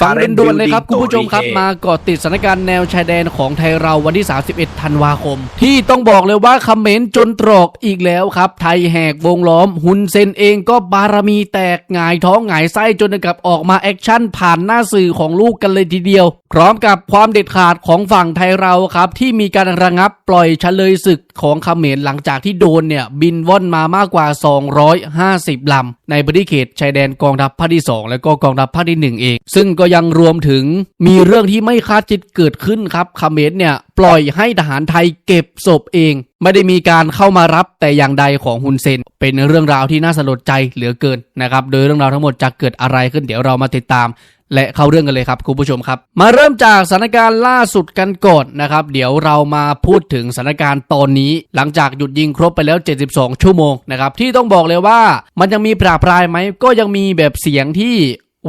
ฟังด่วนๆเลยครับ คุณผู้ชมครับ มาเกาะติดสถานการณ์แนวชายแดนของไทยเราวันที่ 31 ธันวาคม ที่ต้องบอกเลยว่าคอมเขมนต์จนตรอกอีกแล้วครับ ไทยแหกวงล้อมหุนเซนเองก็บารมีแตกหงายท้องหงายไส้จนถึงกับออกมาแอคชั่นผ่านหน้าสื่อของลูกกันเลยทีเดียว พร้อมกับความเด็ดขาดของฝั่งไทยเราครับ ที่มีการระงับปล่อยเฉลยศึกของเขมรหลังจากที่โดนเนี่ยบินว่อนมามากกว่า 250ลำในพื้นที่เขตชายแดนกองทัพภาคที่ 2 และก็กองทัพภาคที่ 1 เอง ซึ่งก็ยังรวมถึงมีเรื่องที่ไม่คาดคิดเกิดขึ้นครับคเมรเนี่ยปล่อยให้ทหารไทยเก็บศพเอง ไม่ได้มีการเข้ามารับแต่อย่างใดของฮุนเซน เป็นเรื่องราวที่น่าสลดใจเหลือเกินนะครับ โดยเรื่องราวทั้งหมดจะเกิดอะไรขึ้นเดี๋ยวเรามาติดตามและเข้าเรื่องกันเลยครับคุณผู้ชมครับ มาเริ่มจากสถานการณ์ล่าสุดกันก่อนนะครับ เดี๋ยวเรามาพูดถึงสถานการณ์ตอนนี้ หลังจากหยุดยิงครบไปแล้ว 72 ชั่วโมงนะครับที่ต้องบอกเลยว่ามันยังมีปราปรายไหมก็ยังมีแบบเสียงที่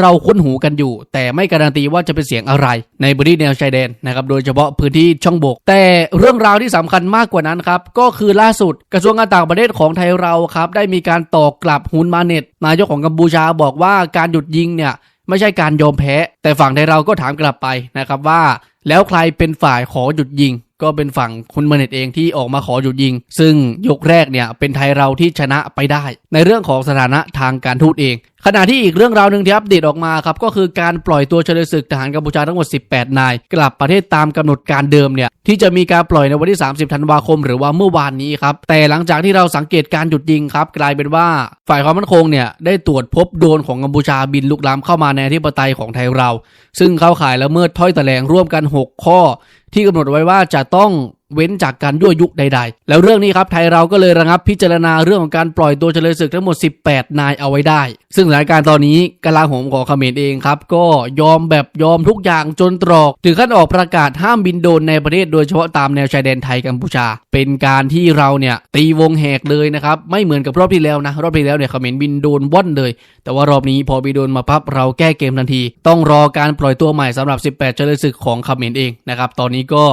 เราคุ้นหูกันอยู่ แต่ไม่การันตีว่าจะเป็นเสียงอะไรในพื้นที่แนวชายแดนนะครับโดยเฉพาะพื้นที่ช่องบก แต่เรื่องราวที่สำคัญมากกว่านั้นครับ ก็คือล่าสุดกระทรวงการต่างประเทศของไทยเราครับได้มีการตอบกลับฮุนมาเน็ตนายกของกัมพูชาบอกว่าการหยุดยิงเนี่ยไม่ใช่การยอมแพ้ แต่ฝั่งไทยเราก็ถามกลับไปนะครับว่า แล้วใครเป็นฝ่ายขอหยุดยิง ก็เป็นฝั่งคุณเมเนตเองที่ออกมาขอหยุดยิง ซึ่งยกแรกเนี่ยเป็นไทยเราที่ชนะไปได้ ในเรื่องของสถานะทางการทูตเอง ขณะที่อีกเรื่องราวหนึ่งที่อัปเดตออกมาครับก็คือการปล่อยตัวเฉลยศึกทหารกัมพูชาทั้งหมด 18 นาย กลับประเทศตามกำหนดการเดิมเนี่ยที่จะมีการปล่อยในวันที่ 30 ธันวาคม หรือว่าเมื่อวานนี้ครับแต่หลังจากที่เราสังเกตการหยุดยิงครับกลายเป็นว่าฝ่ายความมั่นคงเนี่ยได้ตรวจพบโดนของกัมพูชาบินลุกล้ำเข้ามาในอธิปไตยของไทยเรา ซึ่งเข้าข่ายละเมิดถ้อยแถลงร่วมกัน 6 ข้อ ที่กำหนดไว้ว่าจะต้องเว้นจากการยั่วยุใด ๆ แล้วเรื่องนี้ครับไทยเราก็เลยระงับพิจารณาเรื่องของการปล่อยตัวเฉลยศึกทั้งหมด 18 นายเอาไว้ได้ ซึ่งสถานการณ์ตอนนี้กลาโหมของเขมรเองครับก็ยอมแบบยอมทุกอย่างจนตรอก ถึงขั้นออกประกาศห้ามบินโดนในประเทศโดยเฉพาะตามแนวชายแดนไทยกัมพูชา เป็นการที่เราเนี่ยตีวงแหกเลยนะครับไม่เหมือนกับรอบที่แล้วนะรอบที่แล้วเนี่ยเขมรบินโดนว่อนเลย แต่ว่ารอบนี้พอบินโดนมาปั๊บเราแก้เกมทันที ต้องรอการปล่อยตัวใหม่สำหรับ 18 เฉลยศึกของเขมรเองนะครับตอนนี้ก็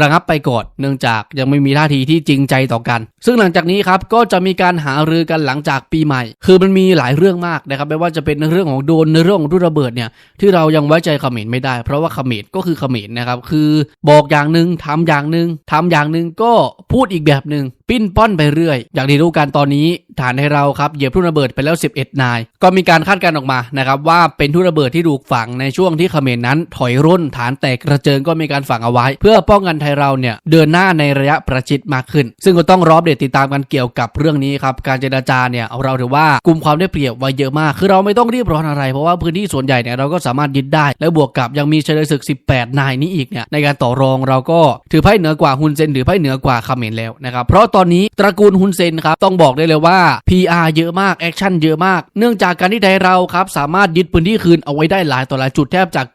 ระงับไปก่อนเนื่องจากยังไม่มีท่าทีที่จริงใจต่อกัน ซึ่งหลังจากนี้ครับก็จะมีการหารือกันหลังจากปีใหม่ คือมันมีหลายเรื่องมากนะครับไม่ว่าจะเป็นเรื่องของโดนในเรื่องของรุ่นระเบิดเนี่ยที่เรายังไว้ใจเขมรไม่ได้ เพราะว่าเขมรก็คือเขมรนะครับคือบอกอย่างหนึ่งทำอย่างหนึ่งทำอย่างหนึ่งก็พูดอีกแบบหนึ่ง ปิ้นป้อนไปเรื่อย อย่างที่รู้กันตอนนี้ฐานให้เราครับเหยียบทุ่นระเบิดไปแล้ว 11 นาย ก็มีการคาดการณ์ออกมานะครับว่าเป็นทุ่นระเบิดที่ถูกฝังในช่วงที่เขมรนั้นถอยร่นฐานแตกกระเจิงก็มีการฝังเอาไว้ เพื่อป้องกันไทยเราเนี่ยเดินหน้าในระยะประชิดมากขึ้น ซึ่งก็ต้องรออัปเดตติดตามกันเกี่ยวกับเรื่องนี้ครับการเจรจาเนี่ยเราถือว่ากลุ่มความได้เปรียบไว้เยอะมาก คือเราไม่ต้องรีบร้อนอะไรเพราะว่าพื้นที่ส่วนใหญ่เนี่ยเราก็สามารถยึดได้ แล้วบวกกับยังมีเฉลยศึก 18 นายนี้อีกเนี่ยในการต่อรองเราก็ถือไพ่เหนือกว่าฮุนเซนหรือไพ่เหนือกว่าเขมรแล้วนะครับเพราะตอนนี้ตระกูลฮุนเซนครับต้องบอกได้เลยว่า PR เยอะมากแอคชั่นเยอะมาก เนื่องจากการที่ไทยเราครับสามารถยึดพื้นที่คืนเอาไว้ได้หลายต่อหลายจุดแทบจาก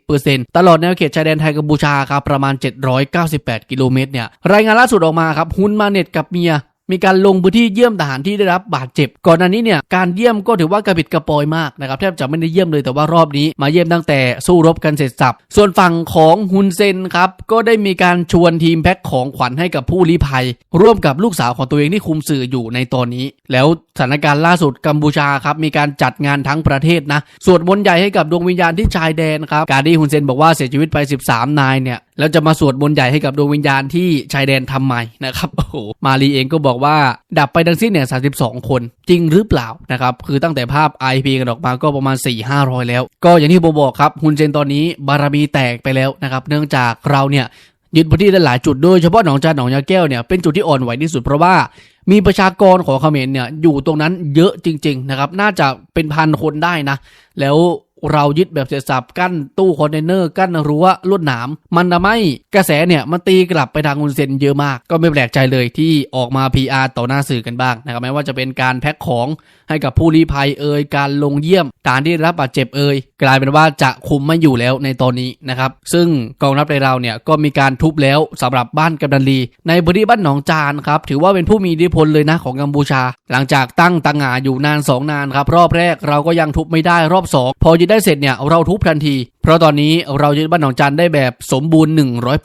90%ตลอดแนวเขตชายแดนไทยกัมพูชาครับประมาณ 798 กิโลเมตรเนี่ยรายงานล่าสุดออกมาครับฮุนมาเน็ตกับเมีย มีการลงพื้นที่เยี่ยมทหารที่ได้รับบาดเจ็บ ก่อนหน้านี้เนี่ยการเยี่ยมก็ถือว่ากระปิดกระปอยมากนะครับแทบจะไม่ได้เยี่ยมเลยแต่ว่ารอบนี้มาเยี่ยมตั้งแต่สู้รบกันเสร็จสับ ส่วนฝั่งของฮุนเซนครับก็ได้มีการชวนทีมแพ็คของขวัญให้กับผู้ลี้ภัย ร่วมกับลูกสาวของตัวเองที่คุมสื่ออยู่ในตอนนี้ แล้วสถานการณ์ล่าสุดกัมพูชาครับมีการจัดงานทั้งประเทศนะสวดมนต์ใหญ่ให้กับดวงวิญญาณที่ชายแดนครับการที่ฮุนเซนบอกว่าเสียชีวิตไป 13 นายเนี่ย แล้วจะมาสวดมนต์ใหญ่ให้กับดวงวิญญาณที่ชายแดนทำไมนะครับโอ้โหมารีเองก็บอกว่าดับไปทั้งสิ้นเนี่ย32คนจริงหรือเปล่านะครับคือตั้งแต่ภาพ IP กันออกมาก็ประมาณ 4 500 แล้ว ก็อย่างที่ผมบอกครับฮุนเซนตอนนี้บารมีแตกไปแล้วนะครับเนื่องจากเราเนี่ยยึดพื้นที่ได้หลายจุดโดยเฉพาะหนองจานหนองยาแก้วเนี่ยเป็นจุดที่อ่อนไหวที่สุดเพราะว่ามีประชากรของเขมรเนี่ยอยู่ตรงนั้นเยอะจริง ๆ นะครับ น่าจะเป็นพันคนได้นะ แล้ว เรายึดแบบเสร็จสับกั้นตู้คอนเทนเนอร์กั้นรั้วลวดหนาม มันทำให้กระแสเนี่ยมันตีกลับไปทางอุนเซนเยอะมาก ก็ไม่แปลกใจเลยที่ออกมา PR ต่อหน้าสื่อกันบ้างนะครับแม้ว่าจะเป็นการแพ็คของให้กับผู้ลี้ภัยเอ่ยการลงเยี่ยม การที่รับบาดเจ็บเอ่ยกลายเป็นว่าจะคุมไม่อยู่แล้วในตอนนี้นะครับซึ่งกองทัพในเราเนี่ยก็มีการทุบแล้วสำหรับบ้านกำนันลี ในพื้นที่บ้านหนองจานครับถือว่าเป็นผู้มีอิทธิพลเลยนะของกัมพูชา หลังจากตั้งตังหงาอยู่นาน 2 นานครับรอบแรกเราก็ยังทุบไม่ได้รอบ 2 พอยึดได้เสร็จเนี่ยเราทุบทันที เพราะตอนนี้เรายึดบ้านหนองจันได้แบบสมบูรณ์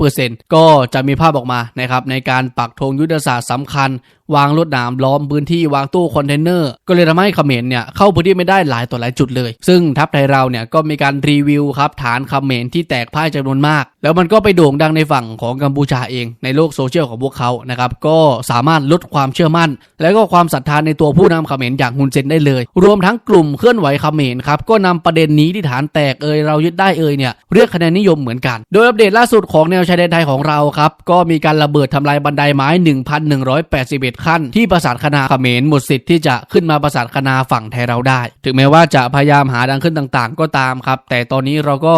100%ก็จะมีภาพออกมานะครับในการปักธงยุทธศาสตร์สำคัญวางรถหนามล้อมพื้นที่วางตู้คอนเทนเนอร์ก็เลยทำให้เขมรเนี่ยเข้าพื้นที่ไม่ได้หลายต่อหลายจุดเลย ซึ่งทัพไทยเราเนี่ยก็มีการรีวิวครับฐานเขมรที่แตกพ่ายจำนวนมาก แล้วมันก็ไปโด่งดังในฝั่งของกัมพูชาเองในโลกโซเชียลของพวกเขานะครับก็สามารถลดความเชื่อมั่น และก็ความศรัทธานในตัวผู้นำเขมรอย่างฮุนเซนได้เลย รวมทั้งกลุ่มเคลื่อนไหวเขมรครับก็นำประเด็นนี้ที่ฐานแตกเอยเรายึดได้เอยเนี่ยเรียกคะแนนนิยมเหมือนกัน โดยอัปเดตล่าสุดของแนวชายแดนไทยของเราครับก็มีการระเบิดทำลายบันไดไม้ 1,181ขั้น ที่ปราสาทคณาเขมรหมดสิทธิ์ที่จะขึ้นมาปราสาทคณาฝั่งไทยเราได้ ถึงแม้ว่าจะพยายามหาดังขึ้นต่างๆ ก็ตามครับ แต่ตอนนี้เราก็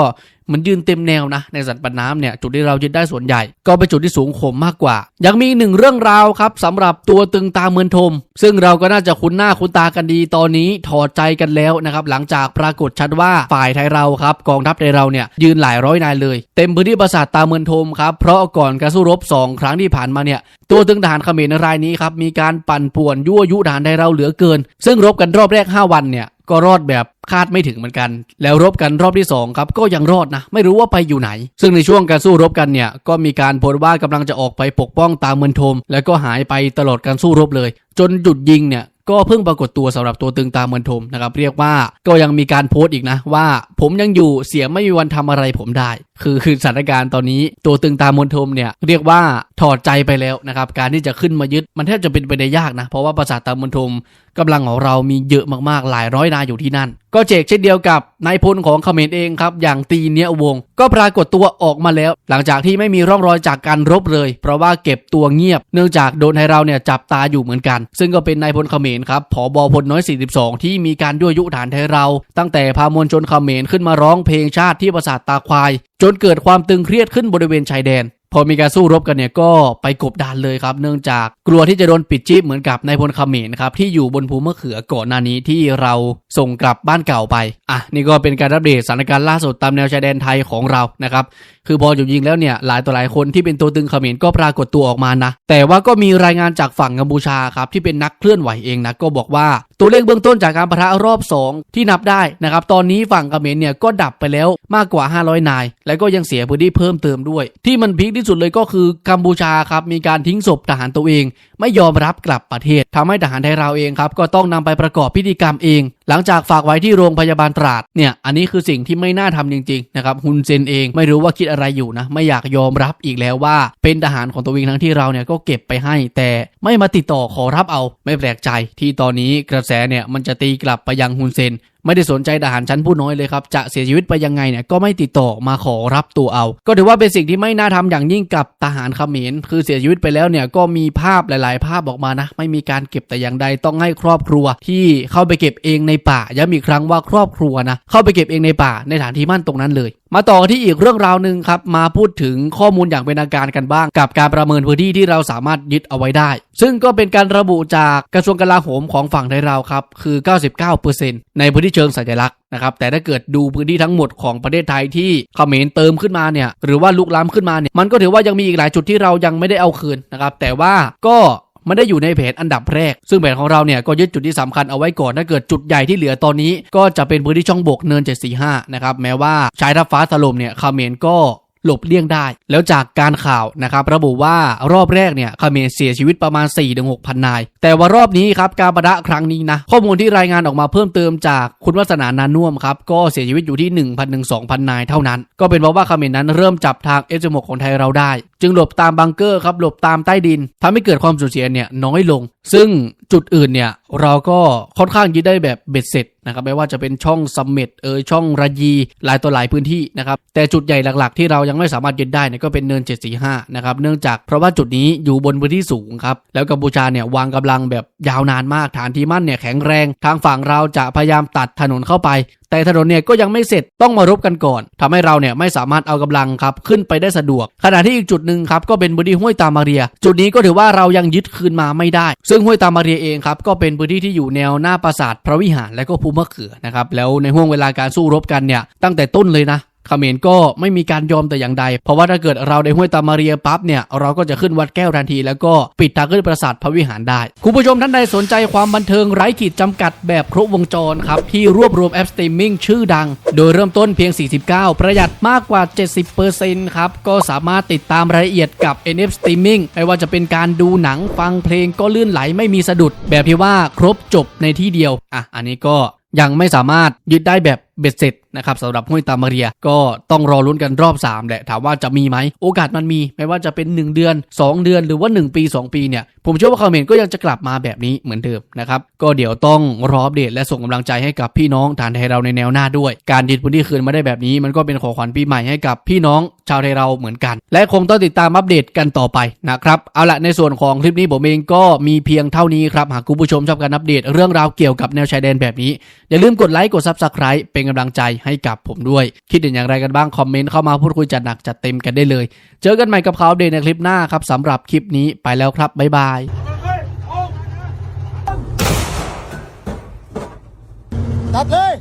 มันยืนเต็มแนวนะในสันปันน้ำเนี่ยจุดที่เรายึดได้ส่วนใหญ่ ก็เป็นจุดที่สูงข่มมากกว่า ยังมีหนึ่งเรื่องราวครับสำหรับตัวตึงตาเมือนทม ซึ่งเราก็น่าจะคุ้นหน้าคุ้นตากันดีตอนนี้ถอดใจกันแล้วนะครับหลังจากปรากฏชัดว่าฝ่ายไทยเราครับกองทัพไทยเราเนี่ยยืนหลายร้อยนายเลย เต็มพื้นที่ปราสาทตาเมือนทมครับเพราะก่อนการสู้รบสองครั้งที่ผ่านมาเนี่ยตัวตึงทหารเขมรรายนี้ครับมีการปั่นป่วนยั่วยุทหารไทยเราเหลือเกิน ซึ่งรบกันรอบแรก 5 วันเนี่ย ก็รอดแบบคาดไม่ถึงเหมือนกัน แล้วรบกันรอบที่2ครับก็ยังรอดนะ ไม่รู้ว่าไปอยู่ไหน ซึ่งในช่วงการสู้รบกันเนี่ย ก็มีการโพสต์ว่ากำลังจะออกไปปกป้องตามเมืองทม แล้วก็หายไปตลอดการสู้รบเลย จนหยุดยิงเนี่ยก็เพิ่งปรากฏตัวสำหรับตัวตึงตามเมืองทมนะครับเรียกว่าก็ยังมีการโพสต์อีกนะ ว่าผมยังอยู่เสียไม่มีวันทำอะไรผมได้ คือคือสถานการณ์ตอนนี้ตัวตึงตามมณฑมเนี่ยเรียกว่าถอดใจไปแล้วนะครับการที่จะขึ้นมายึดมันแทบจะเป็นไปได้ยากนะ เพราะว่าปราสาทตามมณฑม กำลังของเรามีเยอะมากๆหลายร้อยนายอยู่ที่นั่น ก็เจกเช่นเดียวกับนายพลของเขมรเองครับ อย่างตีเนียวง ก็ปรากฏตัวออกมาแล้ว หลังจากที่ไม่มีร่องรอยจากการรบเลย เพราะว่าเก็บตัวเงียบ เนื่องจากโดนให้เราเนี่ยจับตาอยู่เหมือนกัน ซึ่งก็เป็นนายพลเขมรครับผอบอพลน้อย 42 ที่มีการยั่วยุฐานไทยเรา ตั้งแต่พามวลชนเขมรขึ้นมาร้องเพลงชาติที่ปราสาทตาควาย จนเกิดความตึงเครียดขึ้นบริเวณชายแดน พอมีการสู้รบกันเนี่ยก็ไปกบดานเลยครับ เนื่องจากกลัวที่จะโดนปิดจีบเหมือนกับนายพลเขมรครับที่อยู่บนภูมะเขือก่อนหน้านี้ที่เราส่งกลับบ้านเก่าไปอะนี่ก็เป็นการอัปเดตสถานการณ์ล่าสุดตามแนวชายแดนไทยของเรานะครับคือพออยู่ยิงแล้วเนี่ยหลายต่อหลายคนที่เป็นตัวตึงเขมรก็ปรากฏตัวออกมานะแต่ว่าก็มีรายงานจากฝั่งกัมพูชาครับที่เป็นนักเคลื่อนไหวเองนะก็บอกว่าตัวเลขเบื้องต้นจากการประทะรอบ 2 ที่นับได้นะครับตอนนี้ฝั่งเขมรเนี่ยก็ดับไปแล้วมากกว่า 500 นาย และก็ยังเสียพื้นที่เพิ่มเติมด้วย ที่มันพีคที่สุดเลยก็คือกัมพูชาครับมีการทิ้งศพทหารตัวเอง ไม่ยอมรับกลับประเทศทำให้ทหารไทยเราเองครับก็ต้องนำไปประกอบพิธีกรรมเอง หลังจากฝากไว้ที่โรงพยาบาลตราดเนี่ยอันนี้คือสิ่งที่ไม่น่าทำจริงๆนะครับฮุนเซนเองไม่รู้ว่าคิดอะไรอยู่นะไม่อยากยอมรับอีกแล้วว่า เป็นทหารของตัวเองทั้งที่เราเนี่ยก็เก็บไปให้ แต่ไม่มาติดต่อขอรับเอาไม่แปลกใจ ที่ตอนนี้กระแสเนี่ยมันจะตีกลับไปยังฮุนเซน ไม่ได้สนใจทหารชั้นผู้น้อยเลยครับจะเสียชีวิตไปยังไงเนี่ยก็ไม่ติดต่อมาขอรับตัวเอา ก็ถือว่าเป็นสิ่งที่ไม่น่าทำอย่างยิ่งกับทหารเขมรคือเสียชีวิตไปแล้วเนี่ยก็มีภาพหลาย ๆ ภาพออกมานะไม่มีการเก็บแต่อย่างใดต้องให้ครอบครัวที่เข้าไปเก็บเองในป่าย้ำอีกครั้งว่าครอบครัวนะเข้าไปเก็บเองในป่าในฐานที่มั่นตรงนั้นเลยมาต่อที่อีกเรื่องราวหนึ่งครับ มาพูดถึงข้อมูลอย่างเป็นทางการกันบ้าง กับการประเมินพื้นที่ที่เราสามารถยึดเอาไว้ได้ ซึ่งก็เป็นการระบุจากกระทรวงกลาโหมของฝั่งไทยเราครับ คือ 99%ในพื้นที่เชิงสัญลักษณ์นะครับแต่ถ้าเกิดดูพื้นที่ทั้งหมดของประเทศไทยที่เขมรเติมขึ้นมาเนี่ยหรือว่าลุกล้ำขึ้นมาเนี่ยมันก็ถือว่ายังมีอีกหลายจุดที่เรายังไม่ได้เอาคืนนะครับแต่ว่าก็ ไม่ได้อยู่ในแผนอันดับแรก ซึ่งแผนของเราเนี่ยก็ยึดจุดที่สำคัญเอาไว้ก่อนถ้าเกิดจุดใหญ่ที่เหลือตอนนี้ ก็จะเป็นพื้นที่ช่องบกเนิน745นะครับแม้ว่าชายทัพฟ้าถล่มเนี่ยคาเมนก็ หลบเลี่ยงได้ แล้วจากการข่าวนะครับระบุว่ารอบแรกเนี่ยเขมรเสียชีวิตประมาณ 4-6,000 นาย แต่ว่ารอบนี้ครับการประทะครั้งนี้นะข้อมูลที่รายงานออกมาเพิ่มเติมจากคุณวัฒนานานุ่มครับก็เสียชีวิตอยู่ที่ 1,000ถึง2,000 นายเท่านั้น ก็เป็นเพราะว่าเขมรนั้นเริ่มจับทาง F16 ของไทยเราได้ จึงหลบตามบังเกอร์ครับหลบตามใต้ดินทำให้เกิดความสูญเสียเนี่ยน้อยลง ซึ่งจุดอื่นเนี่ยเราก็ค่อนข้างยึดได้แบบเบ็ดเสร็จนะครับไม่ว่าจะเป็นช่องซัมเมตเอยช่องระยีหลายตัวหลายพื้นที่นะครับแต่จุดใหญ่หลักๆ ที่เรายังไม่สามารถยึดได้เนี่ยก็เป็นเนิน 745 นะครับ เนื่องจากเพราะว่าจุดนี้อยู่บนพื้นที่สูงครับ แล้วกัมพูชาเนี่ยวางกำลังแบบยาวนานมาก ฐานที่มั่นเนี่ยแข็งแรง ทางฝั่งเราจะพยายามตัดถนนเข้าไป แต่ถนนเนี่ยก็ยังไม่เสร็จต้องมารบกันก่อนทำให้เราเนี่ยไม่สามารถเอากำลังครับขึ้นไปได้สะดวก ขณะที่อีกจุดหนึ่งครับก็เป็นพื้นที่ห้วยตามาเรีย จุดนี้ก็ถือว่าเรายังยึดคืนมาไม่ได้ ซึ่งห้วยตามาเรียเองครับก็เป็นพื้นที่ที่อยู่แนวหน้าปราสาทพระวิหารและก็ภูมะเขือนะครับแล้วในห่วงเวลาการสู้รบกันเนี่ยตั้งแต่ต้นเลยนะ เเขมรก็ไม่มีการยอมแต่อย่างใด เพราะว่าถ้าเกิดเราได้ห้วยตามาเรียปั๊บเนี่ยเราก็จะขึ้นวัดแก้วทันทีแล้วก็ปิดทางขึ้นปราสาทพระวิหารได้ คุณผู้ชมท่านใดสนใจความบันเทิงไร้ขีดจำกัดแบบครบวงจรครับ ที่รวบรวมแอปสตรีมมิ่งชื่อดัง โดยเริ่มต้นเพียง 49 ประหยัดมากกว่า 70%ครับ ก็สามารถติดตามรายละเอียดกับ NF Streaming ไม่ว่าจะเป็นการดูหนังฟังเพลงก็ลื่นไหลไม่มีสะดุด แบบที่ว่าครบจบในที่เดียวอะอันนี้ก็ยังไม่สามารถยึดได้แบบ เบ็ดเสร็จนะครับสำหรับห้วยตามาเรีย ก็ต้องรอลุ้นกันรอบ 3 แหละ ถามว่าจะมีไหม โอกาสมันมีไม่ว่าจะเป็น 1 เดือน 2 เดือนหรือว่า 1 ปี 2 ปีเนี่ย ผมเชื่อว่าคอมเมนต์ก็ยังจะกลับมาแบบนี้เหมือนเดิมนะครับ ก็เดี๋ยวต้องรออัปเดตและส่งกำลังใจให้กับพี่น้องฐานไทยเราในแนวหน้าด้วย การยึดพื้นที่คืนมาได้แบบนี้ มันก็เป็นของขวัญปีใหม่ให้กับพี่น้องชาวไทยเราเหมือนกัน และคงต้องติดตามอัปเดตกันต่อไปนะครับเอาละในส่วนของคลิปนี้ผมเองก็มีเพียงเท่านี้ครับหากคุณผู้ชมชอบการอัปเดตเรื่องราวเกี่ยวกับแนวชายแดนแบบนี้อย่าลืมกดไลค์กด Subscribe เป็นกำลังใจให้กับผมด้วย คิดเห็นอย่างไรกันบ้างคอมเมนต์เข้ามาพูดคุยจัดหนักจัดเต็มกันได้เลย เจอกันใหม่กับข่าวเดในคลิปหน้าครับสำหรับคลิปนี้ไปแล้วครับบ๊ายบายตัดเลย